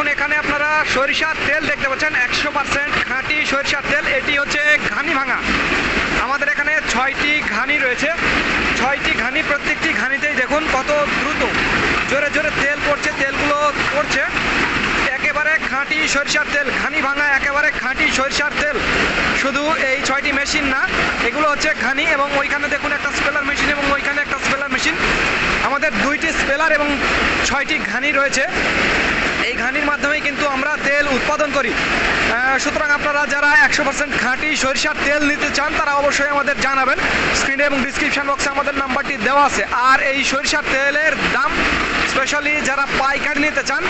দেখুন, এখানে আপনারা সরিষার তেল দেখতে পাচ্ছেন, একশো পার্সেন্ট খাঁটি সরিষার তেল। এটি হচ্ছে ঘানি ভাঙা। আমাদের এখানে ছয়টি ঘানি রয়েছে। ছয়টি ঘানি, প্রত্যেকটি ঘানিতেই দেখুন কত দ্রুত জোরে জোরে তেল পড়ছে, তেলগুলো পড়ছে। একেবারে খাঁটি সরিষার তেল, ঘানি ভাঙা একেবারে খাঁটি সরিষার তেল। শুধু এই ছয়টি মেশিন না, এগুলো হচ্ছে ঘানি এবং ওইখানে দেখুন একটা স্পেলার মেশিন এবং ওইখানে একটা স্পেলার মেশিন। আমাদের দুইটি স্পেলার এবং ছয়টি ঘানি রয়েছে। এই ঘানির মাধ্যমেই কিন্তু আমরা তেল উৎপাদন করি। সুতরাং আপনারা যারা একশো পার্সেন্ট খাঁটি সরিষার তেল নিতে চান, তারা অবশ্যই আমাদের জানাবেন। স্ক্রিনে এবং ডিসক্রিপশন বক্সে আমাদের নাম্বারটি দেওয়া আছে। আর এই সরিষার তেলের দাম স্পেশালি যারা পাইকারি নিতে চান,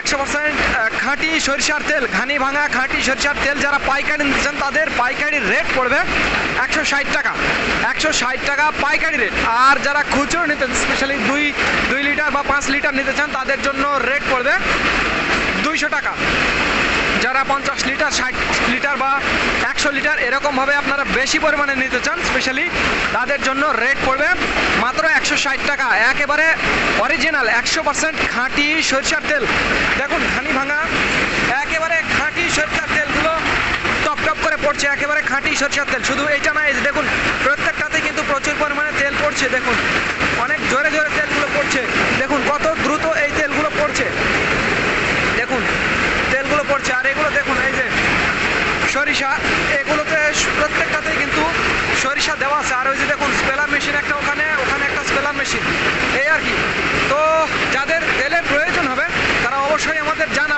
একশো পার্সেন্ট খাঁটি সরিষার তেল, ঘানি ভাঙা খাঁটি সরিষার তেল যারা পাইকারি নিতে চান, তাদের পাইকারি রেট পড়বে একশো ষাট টাকা। একশো ষাট টাকা পাইকারি রেট আর যারা খুচরো নিতে স্পেশালি দুই দুই লিটার বা পাঁচ লিটার নিতে চান, তাদের জন্য রেট পড়বে দুইশো টাকা। যারা পঞ্চাশ লিটার, ষাট লিটার বা একশো লিটার এরকমভাবে আপনারা বেশি পরিমাণে নিতে চান স্পেশালি তাদের জন্য রেট পড়বে মাত্র একশো ষাট টাকা। একেবারে অরিজিনাল একশো পার্সেন্ট খাঁটি সরিষার তেল। দেখুন, ঘানি ভাঙা, একেবারে খাঁটি সরিষার তেলগুলো টপ টপ করে পড়ছে, একেবারে খাঁটি সরিষার তেল। শুধু এইটা না দেখুন, প্রত্যেকটাতে কিন্তু প্রচুর পরিমাণে তেল পড়ছে, দেখুন। অনেক জোরে জোরে তেলগুলো পড়ছে। দেখুন, কত আর এগুলো দেখুন, এই যে সরিষা, এগুলোতে প্রত্যেকটাতেই কিন্তু সরিষা দেওয়া আছে। আর ওই যে দেখুন স্পেলার মেশিন একটা ওখানে ওখানে একটা স্পেলার মেশিন এই আর কি। তো যাদের তেলের প্রয়োজন হবে, তারা অবশ্যই আমাদের জানা